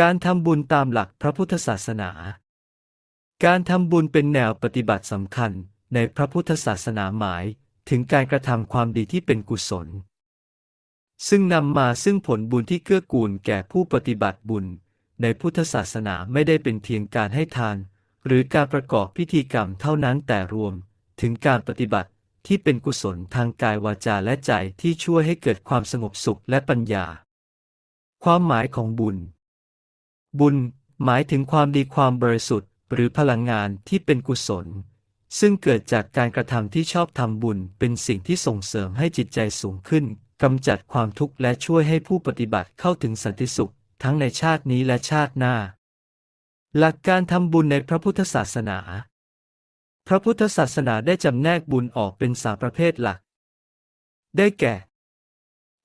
การทำบุญตามหลักพระพุทธศาสนา การทำบุญเป็นแนวปฏิบัติสำคัญในพระพุทธศาสนาหมาย ถึงการกระทำความดีที่เป็นกุศล ซึ่งนำมาซึ่งผลบุญที่เกื้อกูลแก่ผู้ปฏิบัติบุญ ในพุทธศาสนาไม่ได้เป็นเพียงการให้ทาน หรือการประกอบพิธีกรรมเท่านั้นแต่รวม ถึงการปฏิบัติที่เป็นกุศลทางกายวาจาและใจที่ช่วยให้เกิดความสงบสุขและปัญญา ความหมายของบุญ บุญ หมายถึงความดีความบริสุทธิ์ หรือพลังงานที่เป็นกุศล ซึ่งเกิดจากการกระทำที่ชอบทำบุญ เป็นสิ่งที่ส่งเสริมให้จิตใจสูงขึ้นกำจัดความทุกข์และช่วยให้ผู้ปฏิบัติเข้าถึงสันติสุข ทั้งในชาตินี้และชาติหน้า หลักการทำบุญในพระพุทธศาสนา พระพุทธศาสนาได้จำแนกบุญออกเป็นสามประเภทหลัก ได้แก่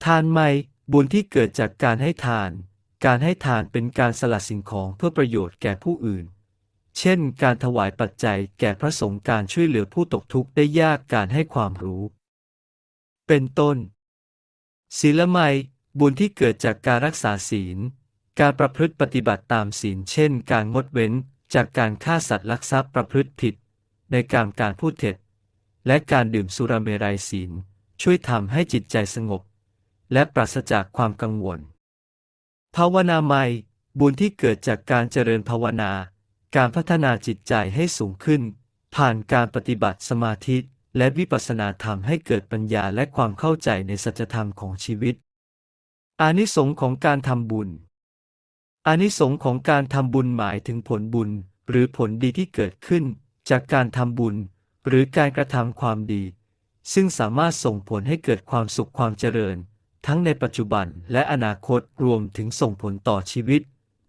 ทานไม่บุญที่เกิดจากการให้ทาน การให้ทานเป็นการสละสิ่งของเพื่อประโยชน์แก่ผู้อื่น เช่น การถวายปัจจัยแก่พระสงฆ์การช่วยเหลือผู้ตกทุกข์ได้ยากการให้ความรู้ เป็นต้น ศีลไมยบุญที่เกิดจากการรักษาศีล การประพฤติปฏิบัติตามศีล เช่น การงดเว้นจากการฆ่าสัตว์ลักทรัพย์ประพฤติผิด ในการการพูดเท็จ และการดื่มสุราเมรัยศีล ช่วยทำให้จิตใจสงบ และปราศจากความกังวล ภาวนาไมยบุญที่เกิดจากการเจริญภาวนา การพัฒนาจิตใจให้สูงขึ้น ผ่านการปฏิบัติสมาธิและวิปัสสนาธรรมให้เกิดปัญญาและความเข้าใจในสัจธรรมของชีวิต อานิสงส์ของการทำบุญ อานิสงส์ของการทำบุญหมายถึงผลบุญ หรือผลดีที่เกิดขึ้น จากการทำบุญ หรือการกระทำความดี ซึ่งสามารถส่งผลให้เกิดความสุขความเจริญ ทั้งในปัจจุบันและอนาคตรวมถึงส่งผลต่อชีวิต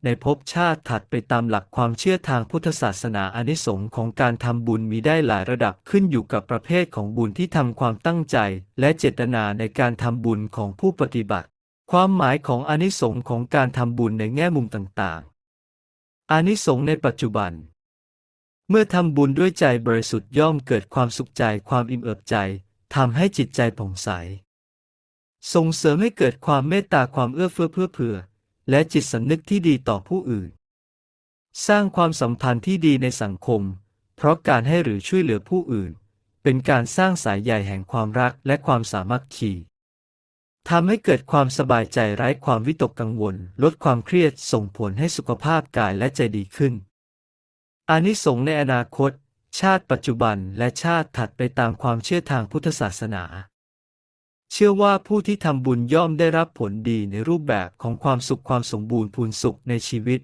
ในภพชาติถัดไปตามหลักความเชื่อทางพุทธศาสนาอนิสงส์ของการทำบุญมีได้หลายระดับขึ้นอยู่กับประเภทของบุญที่ทำความตั้งใจ และเจตนาในการทำบุญของผู้ปฏิบัติ ความหมายของอนิสงส์ของการทำบุญในแง่มุมต่างๆ อนิสงส์ในปัจจุบันเมื่อทำบุญด้วยใจบริสุทธิ์ย่อมเกิดความสุขใจความอิ่มเอิบใจ ทำให้จิตใจผ่องใส ส่งเสริมให้เกิดความเมตตาความเอื้อเฟื้อเพื่อเผื่อ และจิตสำนึกที่ดีต่อผู้อื่น สร้างความสัมพันธ์ที่ดีในสังคม เพราะการให้หรือช่วยเหลือผู้อื่น เป็นการสร้างสายใยแห่งความรักและความสามัคคีทำให้เกิดความสบายใจไร้ความวิตกกังวล ลดความเครียดส่งผลให้สุขภาพกายและใจดีขึ้นอานิสงส์ในอนาคต ชาติปัจจุบันและชาติถัดไปตามความเชื่อทางพุทธศาสนา เชื่อว่าผู้ที่ทำบุญย่อมได้รับผลดีในรูปแบบของความสุขความสมบูรณ์พูนสุขในชีวิต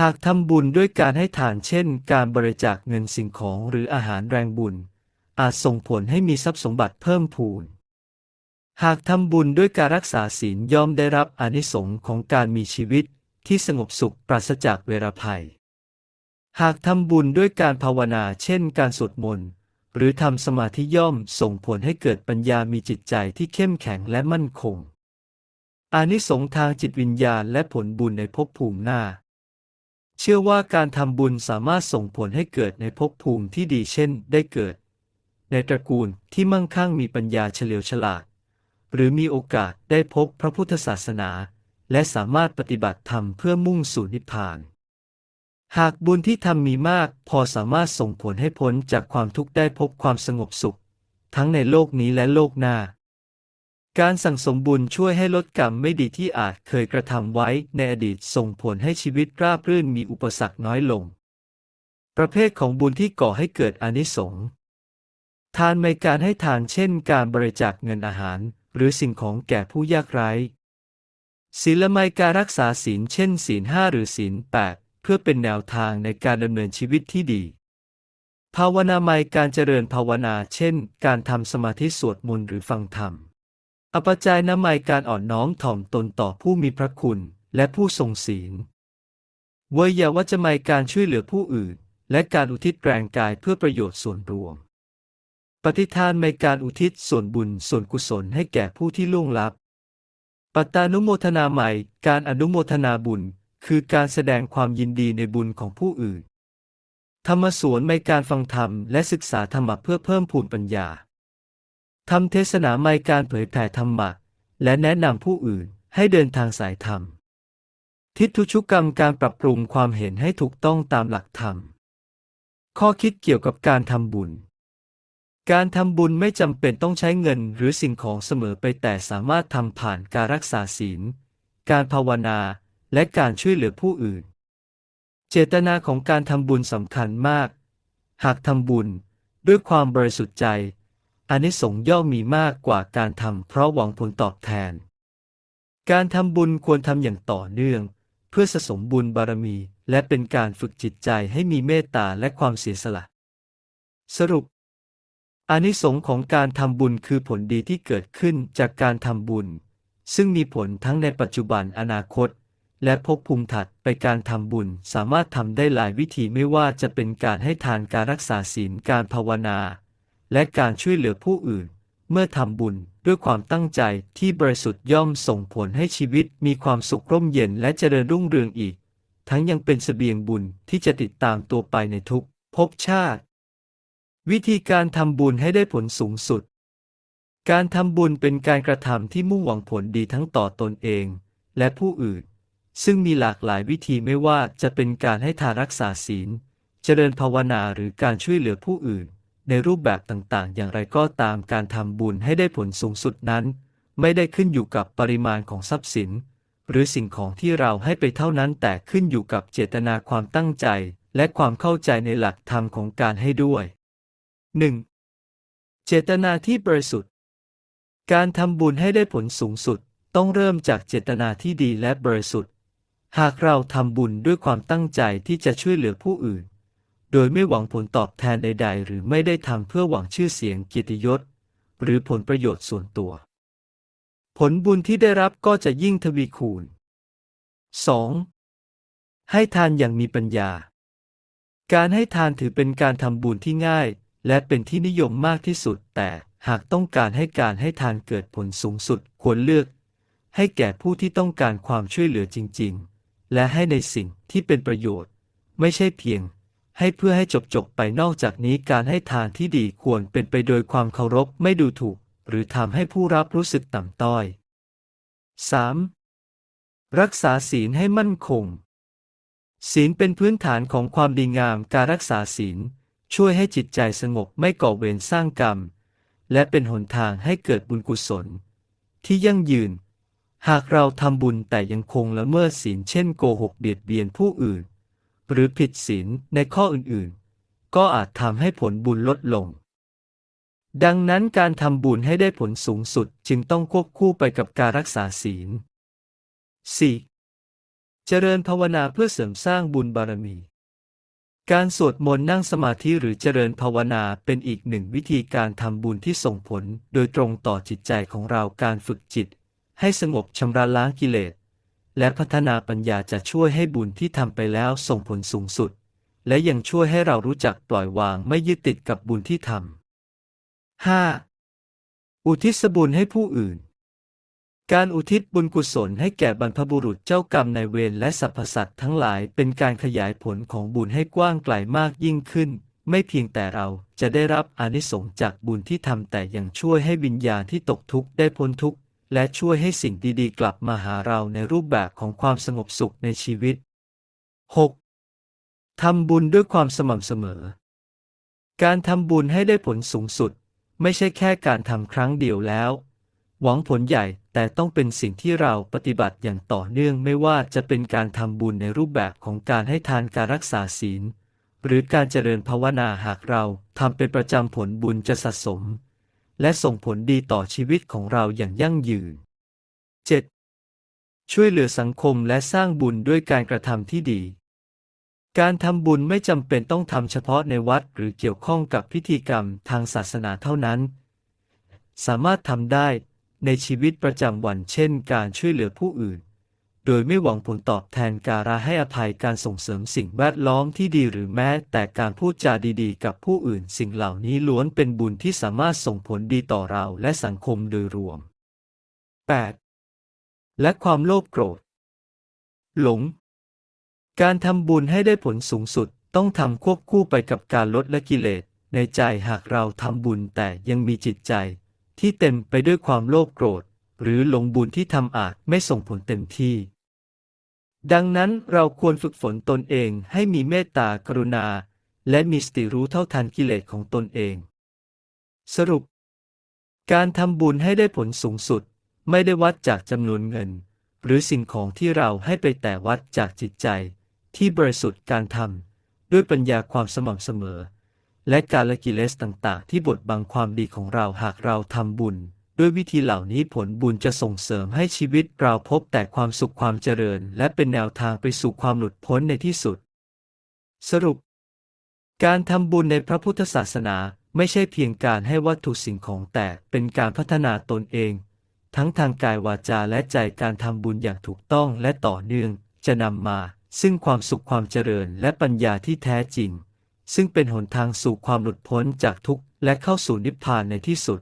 หากทำบุญด้วยการให้ทานเช่น การบริจาคเงินสิ่งของหรืออาหารแรงบุญ อาจส่งผลให้มีทรัพย์สมบัติเพิ่มพูน หากทำบุญด้วยการรักษาศีลย่อมได้รับอนิสงส์ของการมีชีวิตที่สงบสุขปราศจากเวรภัย หากทำบุญด้วยการภาวนาเช่น การสวดมนต์ หรือทำสมาธิย่อมส่งผลให้เกิดปัญญามีจิตใจที่เข้มแข็งและมั่นคง อานิสงส์ทางจิตวิญญาณและผลบุญในภพภูมิหน้า เชื่อว่าการทำบุญสามารถส่งผลให้เกิดในภพภูมิที่ดีเช่น ได้เกิด ในตระกูลที่มั่งคั่งมีปัญญาเฉลียวฉลาด หรือมีโอกาสได้พบพระพุทธศาสนา และสามารถปฏิบัติธรรมเพื่อมุ่งสู่นิพพาน หากบุญที่ทำมีมาก พอสามารถส่งผลให้พ้นจากความทุกข์ได้พบความสงบสุข ทั้งในโลกนี้และโลกหน้า การสั่งสมบุญช่วยให้ลดกรรมไม่ดีที่อาจเคยกระทำไว้ในอดีตส่งผลให้ชีวิตราบรื่นมีอุปสรรคน้อยลง ประเภทของบุญที่ก่อให้เกิดอนิสงส์ทานในการให้ทานเช่น การบริจาคเงินอาหาร หรือสิ่งของแก่ผู้ยากไร้ศีลไมการรักษาศีลเช่น ศีลห้าหรือศีลแปด เพื่อเป็นแนวทางในการดำเนินชีวิตที่ดี ภาวนาไมยการเจริญภาวนา เช่น การทำสมาธิสวดมนต์หรือฟังธรรม อปจายนามัยการอ่อนน้อมถ่อมตนต่อผู้มีพระคุณ และผู้ทรงศีลเวยาวัจมัยการช่วยเหลือผู้อื่น และการอุทิศแรงกายเพื่อประโยชน์ส่วนรวม ปฏิทานในการอุทิศส่วนบุญส่วนกุศลให้แก่ผู้ที่ล่วงลับ ปัตตานุโมทนาใหม่ การอนุโมทนาบุญ คือการแสดงความยินดีในบุญของผู้อื่น ธรรมสวนในการฟังธรรมและศึกษาธรรมะเพื่อเพิ่มพูนปัญญาทำเทศนาในการเผยแผ่ธรรมะและแนะนำผู้อื่นให้เดินทางสายธรรมททิฏฐุชุกรรมการปรับปรุงความเห็นให้ถูกต้องตามหลักธรรม ข้อคิดเกี่ยวกับการทำบุญ การทำบุญไม่จำเป็นต้องใช้เงินหรือสิ่งของเสมอไปแต่สามารถทำผ่านการรักษาศีล การภาวนา และการช่วยเหลือผู้อื่น เจตนาของการทำบุญสำคัญมาก หากทำบุญด้วยความบริสุทธิ์ใจอานิสงส์ย่อมมีมากกว่าการทำเพราะหวังผลตอบแทน การทำบุญควรทำอย่างต่อเนื่อง เพื่อสะสมบุญบารมี และเป็นการฝึกจิตใจให้มีเมตตาและความเสียสละ สรุปอานิสงส์ของการทำบุญคือผลดีที่เกิดขึ้นจากการทำบุญ ซึ่งมีผลทั้งในปัจจุบันอนาคต และภพภูมิถัดไปการทำบุญสามารถทำได้หลายวิธีไม่ว่าจะเป็นการให้ทานการรักษาศีลการภาวนา และการช่วยเหลือผู้อื่น เมื่อทำบุญด้วยความตั้งใจที่บริสุทธิ์ย่อมส่งผลให้ชีวิตมีความสุขร่มเย็นและเจริญรุ่งเรืองอีก ทั้งยังเป็นเสบียงบุญที่จะติดตามตัวไปในทุกภพชาติ วิธีการทำบุญให้ได้ผลสูงสุด การทำบุญเป็นการกระทำที่มุ่งหวังผลดีทั้งต่อตนเอง และผู้อื่น ซึ่งมีหลากหลายวิธีไม่ว่าจะเป็นการให้ทานรักษาศีล เจริญภาวนาหรือการช่วยเหลือผู้อื่น ในรูปแบบต่างๆ อย่างไรก็ตามการทำบุญให้ได้ผลสูงสุดนั้น ไม่ได้ขึ้นอยู่กับปริมาณของทรัพย์สิน หรือสิ่งของที่เราให้ไปเท่านั้นแต่ขึ้นอยู่กับเจตนาความตั้งใจ และความเข้าใจในหลักธรรมของการให้ด้วย 1. เจตนาที่บริสุทธิ์ การทำบุญให้ได้ผลสูงสุด ต้องเริ่มจากเจตนาที่ดีและบริสุทธิ์ หากเราทำบุญด้วยความตั้งใจที่จะช่วยเหลือผู้อื่น โดยไม่หวังผลตอบแทนใด ๆ หรือไม่ได้ทำเพื่อหวังชื่อเสียงเกียรติยศ หรือผลประโยชน์ส่วนตัว ผลบุญที่ได้รับก็จะยิ่งทวีคูณ 2. ให้ทานอย่างมีปัญญา การให้ทานถือเป็นการทำบุญที่ง่าย และเป็นที่นิยมมากที่สุด แต่หากต้องการให้การให้ทานเกิดผลสูงสุด ควรเลือก ให้แก่ผู้ที่ต้องการความช่วยเหลือจริง ๆ และให้ในสิ่งที่เป็นประโยชน์ ไม่ใช่เพียง ให้เพื่อให้จบๆไปนอกจากนี้การให้ทานที่ดีควรเป็นไปโดยความเคารพไม่ดูถูก หรือทำให้ผู้รับรู้สึกต่ำต้อย 3. รักษาศีลให้มั่นคง ศีลเป็นพื้นฐานของความดีงามการรักษาศีล ช่วยให้จิตใจสงบไม่ก่อเวรสร้างกรรม และเป็นหนทางให้เกิดบุญกุศล ที่ยั่งยืน หากเราทำบุญแต่ยังคงละเมิดศีลเช่นโกหกเบียดเบียนผู้อื่น หรือผิดศีลในข้ออื่นๆ ก็อาจทำให้ผลบุญลดลง ดังนั้นการทำบุญให้ได้ผลสูงสุดจึงต้องควบคู่ไปกับการรักษาศีล 4. เจริญภาวนาเพื่อเสริมสร้างบุญบารมี การสวดมนต์นั่งสมาธิหรือเจริญภาวนาเป็นอีกหนึ่งวิธีการทำบุญที่ส่งผลโดยตรงต่อจิตใจของเราการฝึกจิต ให้สงบชำระล้างกิเลส และพัฒนาปัญญาจะช่วยให้บุญที่ทำไปแล้วส่งผลสูงสุด และยังช่วยให้เรารู้จักปล่อยวางไม่ยึดติดกับบุญที่ทำ 5. อุทิศบุญให้ผู้อื่น การอุทิศบุญกุศลให้แก่บรรพบุรุษเจ้ากรรมนายเวรและสรรพสัตว์ทั้งหลายเป็นการขยายผลของบุญให้กว้างไกลมากยิ่งขึ้นไม่เพียงแต่เราจะได้รับอนิสงส์จากบุญที่ทำแต่ยังช่วยให้วิญญาณที่ตกทุกข์ได้พ้นทุกข์ และช่วยให้สิ่งดีๆ กลับมาหาเราในรูปแบบของความสงบสุขในชีวิต 6. ทำบุญด้วยความสม่ำเสมอ การทำบุญให้ได้ผลสูงสุด ไม่ใช่แค่การทำครั้งเดียวแล้ว หวังผลใหญ่แต่ต้องเป็นสิ่งที่เราปฏิบัติอย่างต่อเนื่องไม่ว่าจะเป็นการทำบุญในรูปแบบของการให้ทานการรักษาศีล หรือการเจริญภาวนาหากเราทำเป็นประจำผลบุญจะสะสม และส่งผลดีต่อชีวิตของเราอย่างยั่งยืน 7. ช่วยเหลือสังคมและสร้างบุญด้วยการกระทำที่ดี การทำบุญไม่จำเป็นต้องทำเฉพาะในวัดหรือเกี่ยวข้องกับพิธีกรรมทางศาสนาเท่านั้น สามารถทำได้ในชีวิตประจำวันเช่น การช่วยเหลือผู้อื่น โดยไม่หวังผลตอบแทนการให้อภัยการส่งเสริมสิ่งแวดล้อมที่ดีหรือแม้แต่การพูดจาดีๆ กับผู้อื่นสิ่งเหล่านี้ล้วนเป็นบุญที่สามารถส่งผลดีต่อเราและสังคมโดยรวม 8. และความโลภโกรธ หลง การทำบุญให้ได้ผลสูงสุดต้องทำควบคู่ไปกับการลดละกิเลสในใจหากเราทำบุญแต่ยังมีจิตใจ ที่เต็มไปด้วยความโลภโกรธ หรือหลงบุญที่ทำอาจไม่ส่งผลเต็มที่ ดังนั้นเราควรฝึกฝนตนเองให้มีเมตตากรุณา และมีสติรู้เท่าทันกิเลสของตนเอง สรุป การทำบุญให้ได้ผลสูงสุด ไม่ได้วัดจากจำนวนเงิน หรือสิ่งของที่เราให้ไปแต่วัดจากจิตใจ ที่บริสุทธิ์การทำด้วยปัญญาความสม่ำเสมอ และการละกิเลสต่างๆ ที่บดบังความดีของเราหากเราทำบุญ ด้วยวิธีเหล่านี้ผลบุญจะส่งเสริมให้ชีวิตเราพบแต่ความสุขความเจริญ และเป็นแนวทางไปสู่ความหลุดพ้นในที่สุด สรุป การทำบุญในพระพุทธศาสนาไม่ใช่เพียงการให้วัตถุสิ่งของแต่เป็นการพัฒนาตนเอง ทั้งทางกายวาจาและใจการทำบุญอย่างถูกต้องและต่อเนื่องจะนำมา ซึ่งความสุขความเจริญและปัญญาที่แท้จริง ซึ่งเป็นหนทางสู่ความหลุดพ้นจากทุกข์และเข้าสู่นิพพานในที่สุด